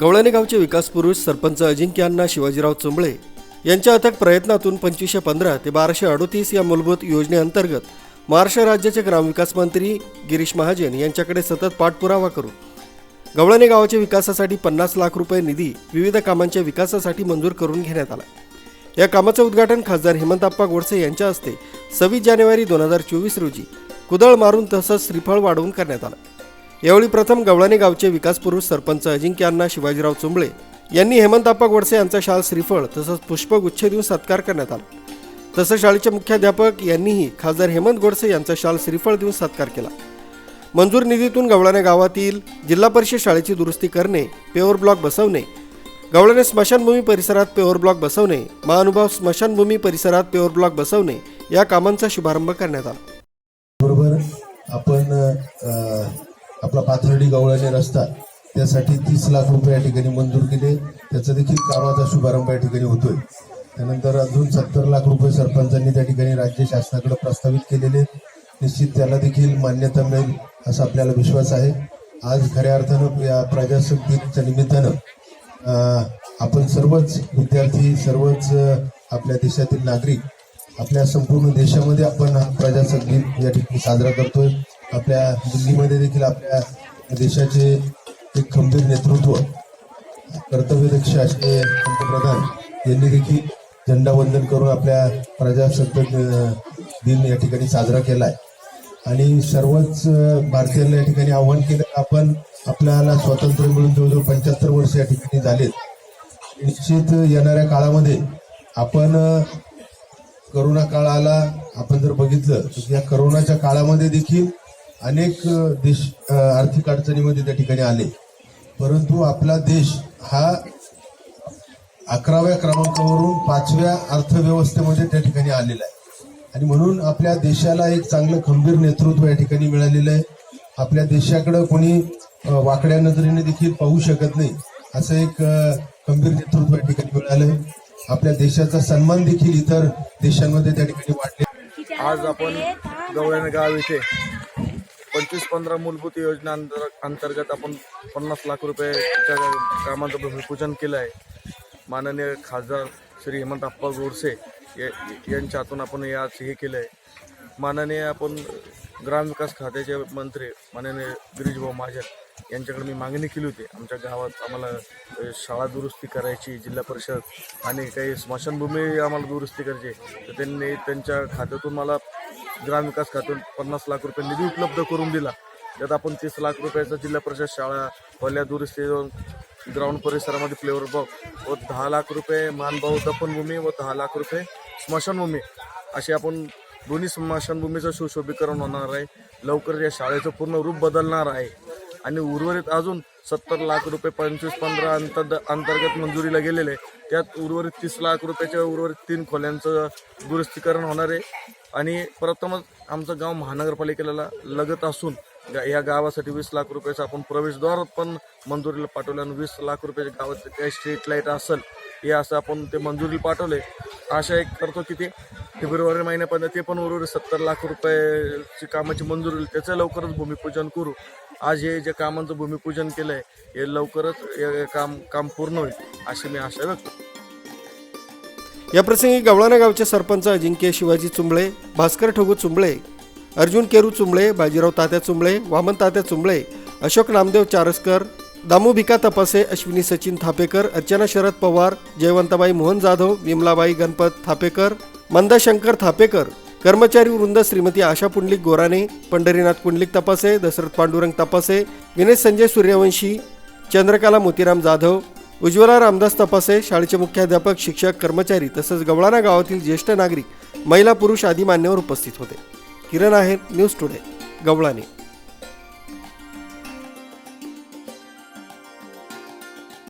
गवळणे गावचे विकास पुरुष सरपंच अजिंक्य अण्णा शिवाजीराव चुंबळे यांच्या अथक प्रयत्नातून पंचवीसशे पंधरा ते बाराशे अडोतीस या मूलभूत योजनेअंतर्गत महाराष्ट्र राज्याचे ग्रामविकास मंत्री गिरीश महाजन यांच्याकडे सतत पाठपुरावा करून गवळणे गावाच्या विकासासाठी पन्नास लाख रुपये निधी विविध कामांच्या विकासासाठी मंजूर करून घेण्यात आला. या कामाचं उद्घाटन खासदार हेमंतप्पा गोडसे यांच्या हस्ते सव्वीस जानेवारी दोन हजार चोवीस रोजी कुदळ मारून तसंच श्रीफळ वाढवून करण्यात आलं. यावेळी प्रथम गवळाणे गावचे विकास पुरुष सरपंच अजिंक्य अण्णा शिवाजीराव चुंबळे यांनी हेमंतप्पा गोडसे यांचा शाल श्रीफळ तसंच पुष्पगुच्छ देऊन सत्कार करण्यात आला. तसंच शाळेचे मुख्याध्यापक यांनीही खासदार हेमंत गोडसे यांचा शाल श्रीफळ देऊन सत्कार केला. मंजूर निधीतून गवळाने गावातील जिल्हा परिषद शाळेची दुरुस्ती करणे पेवर ब्लॉक बसवणे गवळाने स्मशानभूमी परिसरात पेवर ब्लॉक बसवणे महानुभाव स्मशानभूमी परिसरात पेवर ब्लॉक बसवणे या कामांचा शुभारंभ करण्यात आला. बरोबर. आपण आपला पाथर्डी गवळणे रस्ता त्यासाठी तीस लाख रुपये या ठिकाणी मंजूर केले. त्याचा देखील कामाचा शुभारंभ या ठिकाणी होतोय. त्यानंतर अजून सत्तर लाख रुपये सरपंचांनी त्या ठिकाणी राज्य शासनाकडे प्रस्तावित केलेले निश्चित त्याला देखील मान्यता मिळेल असा आपल्याला विश्वास आहे. आज खऱ्या अर्थानं या प्रजासत्ताक निमित्तानं आपण सर्वच विद्यार्थी सर्वच आपल्या देशातील नागरिक आपल्या संपूर्ण देशामध्ये आपण हा प्रजासत्ताक दिन या ठिकाणी साजरा करतोय. आपल्या दिल्लीमध्ये देखील आपल्या देशाचे एक खंबीर नेतृत्व कर्तव्यदक्ष असे पंतप्रधान यांनी देखील झेंडावंदन करून आपल्या प्रजासत्ताक दिन या ठिकाणी साजरा केला आहे आणि सर्वच भारतीयांना या ठिकाणी आव्हान केलं आपण आपल्याला स्वातंत्र्य मिळून जवळजवळ पंच्याहत्तर वर्ष या ठिकाणी झालेत. निश्चित येणाऱ्या काळामध्ये आपण करोना काळ आला आपण जर बघितलं तर या करोनाच्या काळामध्ये देखील अनेक देश आर्थिक अडचणीमध्ये त्या ठिकाणी आले. परंतु आपला देश हा अकराव्या क्रमांकावरून पाचव्या अर्थव्यवस्थेमध्ये त्या ठिकाणी आलेला आहे. आणि म्हणून आपल्या देशाला एक चांगलं खंबीर नेतृत्व या ठिकाणी मिळालेलं आहे. आपल्या देशाकडं कोणी वाकड्या नजरेने देखील पाहू शकत नाही असं एक खंबीर नेतृत्व या ठिकाणी मिळालंय. आपल्या देशाचा सन्मान देखील इतर देशांमध्ये त्या ठिकाणी वाढले आज आपण गवळण गाव इथे पंचवीस पंधरा मूलभूत योजना अंतर्गत आपण पन्नास लाख रुपयाच्या कामाचं भूमिपूजन केलं आहे माननीय खासदार श्री हेमंत अप्पा गोडसे या- यांच्या हातून आपण याच हे केलं आहे माननीय आपण ग्रामविकास खात्याचे मंत्री माननीय गिरीशभाऊ महाजन यांच्याकडे मी मागणी केली होती. आमच्या गावात आम्हाला शाळा दुरुस्ती करायची जिल्हा परिषद आणि काही स्मशानभूमी आम्हाला दुरुस्ती करायची तर त्यांनी त्यांच्या खात्यातून मला ग्रामविकास खात्यातून पन्नास लाख रुपये निधी उपलब्ध करून दिला. त्यात आपण तीस लाख रुपयाचा जिल्हा परिषद शाळा पहिल्या दुरुस्ती ग्राउंड परिसरामध्ये फ्लेवर बॉक्स व दहा लाख रुपये मानभाऊ दफनभूमी व दहा लाख रुपये स्मशानभूमी अशी आपण दोन्ही स्मशानभूमीचं सुशोभीकरण होणार आहे. लवकर या शाळेचं पूर्ण रूप बदलणार आहे. आणि उर्वरित अजून सत्तर लाख रुपये पंचवीस पंधरा अंतर अंतर्गत मंजुरीला गेलेले त्यात उर्वरित तीस लाख रुपयाच्या उर्वरित तीन खोल्यांचं दुरुस्तीकरण होणार आहे. आणि प्रथमच आमचं गाव महानगरपालिकेला लगत असून गा- या गावासाठी वीस लाख रुपयाचं आपण प्रवेशद्वार पण मंजुरीला पाठवलं आणि वीस लाख रुपयाच्या गावात काही स्ट्रीट लाइट असेल हे असं आपण ते मंजुरीला पाठवले आशा एक करतो की ते फेब्रुवारी महिन्यापर्यंत ते पण उर्वरित सत्तर लाख रुपयाची कामाची मंजुरी होईल त्याचं लवकरच भूमिपूजन करू. आज हे जे कामांचं भूमिपूजन केलं आहे हे लवकरच हे काम काम पूर्ण होईल अशी मी आशा व्यक्त करतो. याप्रसंगी गवळाणा गावचे सरपंच अजिंक्य शिवाजी चुंबळे भास्कर ठगू चुंबळे अर्जुन केरू चुंबळे बाजीराव तात्या चुंबळे वामन तात्या चुंबळे अशोक नामदेव चारसकर दामू भिका तपासे अश्विनी सचिन थापेकर अर्चना शरद पवार जयवंताबाई मोहन जाधव विमलाबाई गणपत थापेकर मंदा शंकर थापेकर कर्मचारी वृंद श्रीमती आशा पुंडलिक गोराने पंढरीनाथ पुंडलिक तपासे दशरथ पांडुरंग तपासे विनेश संजय सूर्यवंशी चंद्रकला मोतीराम जाधव उज्ज्वला रामदास तपासे शाळेचे मुख्याध्यापक शिक्षक कर्मचारी तसंच गवळाणा गावातील ज्येष्ठ नागरिक महिला पुरुष आदी मान्यवर उपस्थित होते. Kiran Aher news today गवळाने.